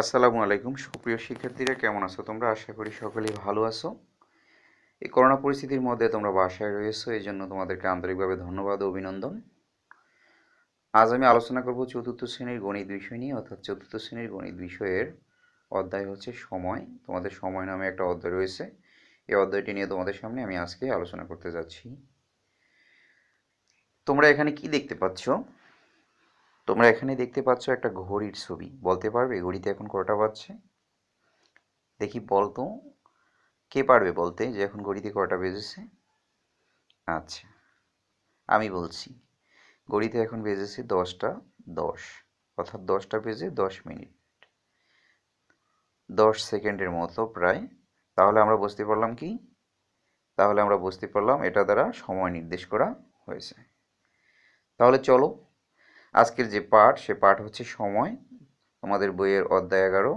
আসসালামু আলাইকুম। সুপ্রিয় শিক্ষার্থীরা, কেমন আছো তোমরা? আশা করি সকলেই ভালো আছো। এই করোনা পরিস্থিতির মধ্যে তোমরা বাসায় রয়েছো এই জন্য তোমাদেরকে আন্তরিকভাবে ধন্যবাদ ও অভিনন্দন। আজ আমি আলোচনা করব চতুর্থ শ্রেণির গণিত বিষয় নিয়ে, অর্থাৎ চতুর্থ শ্রেণির গণিত বিষয়ের অধ্যায় হচ্ছে সময়। তোমাদের সময় নামে একটা অধ্যায় রয়েছে। এই অধ্যায়টি নিয়ে তোমাদের সামনে আমি আজকে আলোচনা করতে যাচ্ছি। তোমরা এখানে কি দেখতে পাচ্ছ? তোমরা এখানে দেখতে পাচ্ছ একটা ঘড়ির ছবি। বলতে পারবে? ঘড়িতে এখন কটা বাজছে? দেখি বলতো। কে পারবে বলতে যে এখন ঘড়িতে কটা বেজেছে? আচ্ছা আমি বলছি, ঘড়িতে এখন বেজেছে দশটা দশ। অর্থাৎ দশটা বেজে দশ মিনিট। দশ সেকেন্ডের মতো প্রায়। তাহলে আমরা বুঝতে পারলাম কি? তাহলে আমরা বুঝতে পারলাম এটা দ্বারা সময় নির্দেশ করা হয়েছে। তাহলে চলো আজকের যে পাঠ, সে পাঠ হচ্ছে সময়, তোমাদের বইয়ের অধ্যায় এগারো।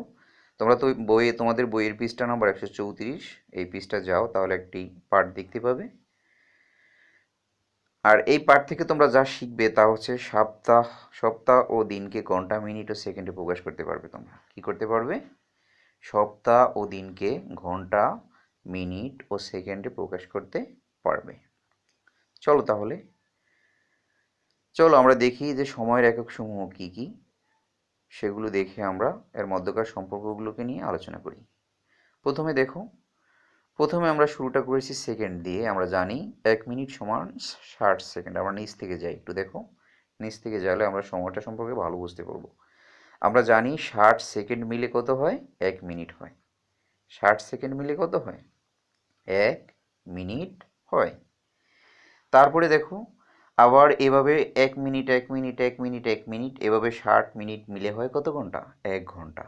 তোমরা তো বইয়ে, তোমাদের বইয়ের পৃষ্ঠা নম্বর একশো চৌত্রিশ, এই পৃষ্ঠা যাও, তাহলে একটি পাঠ দেখতে পাবে। আর এই পাঠ থেকে তোমরা যা শিখবে তা হচ্ছে সপ্তাহ সপ্তাহ ও দিনকে ঘণ্টা, মিনিট ও সেকেন্ডে প্রকাশ করতে পারবে তোমরা। কি করতে পারবে? সপ্তাহ ও দিনকে ঘণ্টা, মিনিট ও সেকেন্ডে প্রকাশ করতে পারবে। চলো তাহলে চলো আমরা দেখি যে সময়ের একক সমূহ কী কী। সেগুলো দেখে আমরা এর মধ্যকার সম্পর্কগুলোকে নিয়ে আলোচনা করি। প্রথমে দেখো, প্রথমে আমরা শুরুটা করেছি সেকেন্ড দিয়ে। আমরা জানি এক মিনিট সমান ষাট সেকেন্ড। আমরা নিচ থেকে যাই একটু দেখো। নিচ থেকে গেলে আমরা সময়টা সম্পর্কে ভালো বুঝতে পারব। আমরা জানি ষাট সেকেন্ড মিলে কত হয়? এক মিনিট হয়। ষাট সেকেন্ড মিলে কত হয়? এক মিনিট হয়। তারপরে দেখো আবার এভাবে এক মিনিট এক মিনিট এক মিনিট এক মিনিট, এভাবে ষাট মিনিট মিলে হয় কত ঘণ্টা? এক ঘণ্টা।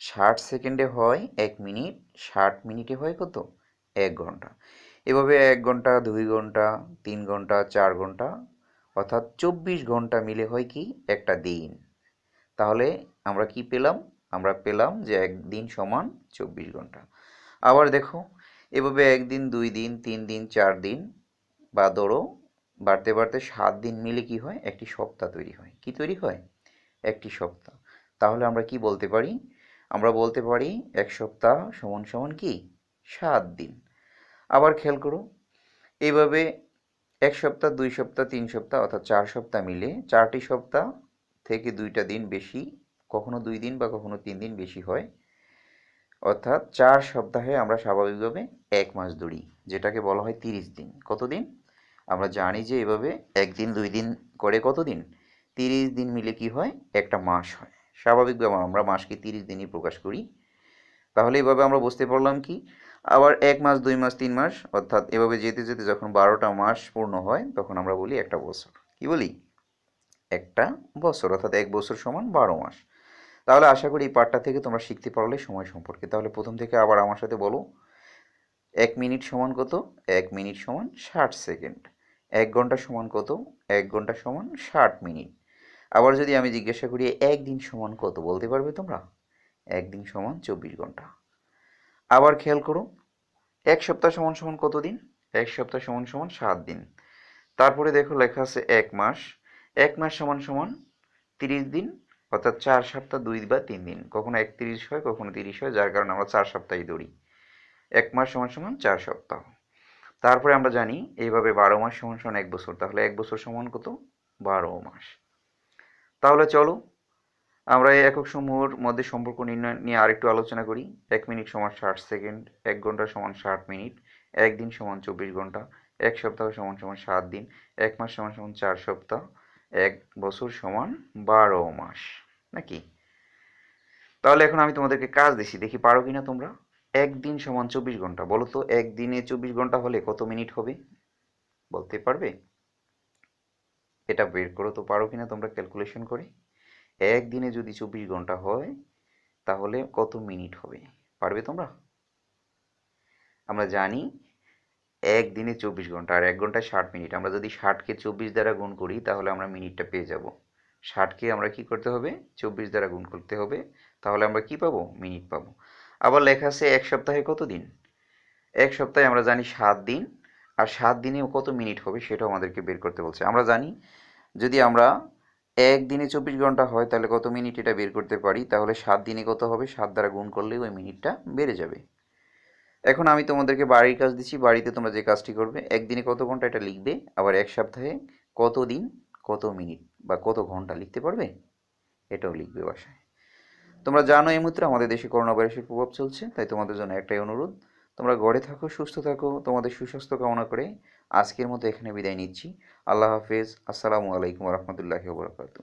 ষাট সেকেন্ডে হয় এক মিনিট, ষাট মিনিটে হয় কত? এক ঘণ্টা। এভাবে এক ঘণ্টা, দুই ঘণ্টা, তিন ঘণ্টা, চার ঘণ্টা, অর্থাৎ চব্বিশ ঘণ্টা মিলে হয় কি? একটা দিন। তাহলে আমরা কি পেলাম? আমরা পেলাম যে একদিন সমান চব্বিশ ঘণ্টা। আবার দেখো, এভাবে একদিন দুই দিন, তিন দিন, চার দিন বা ধরো বাড়তে বাড়তে সাত দিন মিলে কি হয়? একটি সপ্তাহ তৈরি হয়। কি তৈরি হয়? একটি সপ্তাহ। তাহলে আমরা কি বলতে পারি? আমরা বলতে পারি এক সপ্তাহ সমান সমান কি? সাত দিন। আবার খেয়াল করো এইভাবে এক সপ্তাহ, দুই সপ্তাহ, তিন সপ্তাহ অর্থাৎ চার সপ্তাহ মিলে চারটি সপ্তাহ থেকে দুইটা দিন বেশি, কখনো দুই দিন বা কখনো তিন দিন বেশি হয়। অর্থাৎ চার সপ্তাহে আমরা স্বাভাবিকভাবে এক মাস ধরি যেটাকে বলা হয় তিরিশ দিন। কত দিন? আমরা জানি যে এভাবে একদিন, দুই দিন করে কত দিন তিরিশ দিন মিলে কি হয়? একটা মাস হয়। স্বাভাবিকভাবে আমরা মাসকে তিরিশ দিনই প্রকাশ করি। তাহলে এভাবে আমরা বুঝতে পারলাম কি? আবার এক মাস, দুই মাস, তিন মাস, অর্থাৎ এভাবে যেতে যেতে যখন বারোটা মাস পূর্ণ হয়, তখন আমরা বলি একটা বছর। কি বলি? একটা বছর, অর্থাৎ এক বছর সমান বারো মাস। তাহলে আশা করি এই পাঠটা থেকে তোমরা শিখতে পারলে সময় সম্পর্কে। তাহলে প্রথম থেকে আবার আমার সাথে বলো, এক মিনিট সমান কত? এক মিনিট সমান ষাট সেকেন্ড। এক ঘণ্টা সমান কত? এক ঘণ্টা সমান ষাট মিনিট। আবার যদি আমি জিজ্ঞাসা করি, একদিন সমান কত বলতে পারবে তোমরা? একদিন সমান চব্বিশ ঘণ্টা। আবার খেয়াল করো, এক সপ্তাহ সমান সমান কত দিন? এক সপ্তাহ সমান সমান সাত দিন। তারপরে দেখো লেখা আছে এক মাস। এক মাস সমান সমান তিরিশ দিন, অর্থাৎ চার সপ্তাহ, দুই বা তিন দিন। কখনো একত্রিশ হয়, কখনো তিরিশ হয়, যার কারণে আমরা চার সপ্তাহে ধরি। এক মাস সমান সমান চার সপ্তাহ। তারপরে আমরা জানি এইভাবে বারো মাস সমান সমান এক বছর। তাহলে এক বছর সমান কত? বারো মাস। তাহলে চলো, আমরা এই একক সমূহের মধ্যে সম্পর্ক নির্ণয় নিয়ে আরেকটু আলোচনা করি। এক মিনিট সমান ষাট সেকেন্ড, এক ঘণ্টা সমান ষাট মিনিট, একদিন সমান চব্বিশ ঘণ্টা, এক সপ্তাহ সমান সমান সাত দিন, এক মাস সমান সমান চার সপ্তাহ, এক বছর সমান বারো মাস। নাকি? তাহলে এখন আমি তোমাদেরকে কাজ দিছি, দেখি পারো কিনা তোমরা? একদিন সমান চব্বিশ ঘণ্টা। বলো তো, একদিনে চব্বিশ ঘণ্টা হলে কত মিনিট হবে? বলতে পারবে? এটা বের করো তো পারো কিনা, তোমরা ক্যালকুলেশন করে। একদিনে যদি চব্বিশ ঘণ্টা হয়, তাহলে কত মিনিট হবে? পারবে তোমরা? আমরা জানি একদিনে চব্বিশ ঘণ্টা, আর এক ঘন্টায় ষাট মিনিট। আমরা যদি ষাটকে চব্বিশ দ্বারা গুণ করি, তাহলে আমরা মিনিটটা পেয়ে যাব। ষাটকে আমরা কি করতে হবে? চব্বিশ দ্বারা গুণ করতে হবে। তাহলে আমরা কি পাবো? মিনিট পাবো। আবার লেখা আছে এক সপ্তাহে কত দিন? এক সপ্তাহে আমরা জানি সাত দিন, আর সাত দিনে কত মিনিট হবে সেটাও আমাদেরকে বের করতে বলছে। আমরা জানি যদি আমরা এক দিনে চব্বিশ ঘণ্টা হয়, তাহলে কত মিনিট এটা বের করতে পারি? তাহলে সাত দিনে কত হবে? সাত দ্বারা গুণ করলেই ওই মিনিটটা বেড়ে যাবে। এখন আমি তোমাদেরকে বাড়ির কাজ দিচ্ছি, বাড়িতে তোমরা যে কাজটি করবে, একদিনে কত ঘণ্টা এটা লিখবে, আবার এক সপ্তাহে কত দিন, কত মিনিট বা কত ঘণ্টা লিখতে পারবে? এটাও লিখবে বাসায়। তোমরা জানো এই মুহূর্তে আমাদের দেশে করোনা ভাইরাসের প্রভাব চলছে, তাই তোমাদের জন্য একটাই অনুরোধ। তোমরা গড়ে থাকো, সুস্থ থাকো, তোমাদের সুস্বাস্থ্য কামনা করে আজকের মতো এখানে বিদায় নিচ্ছি। আল্লাহ হাফেজ। আসসালামু আলাইকুম রহমতুল্লাহি ওবরাকাতু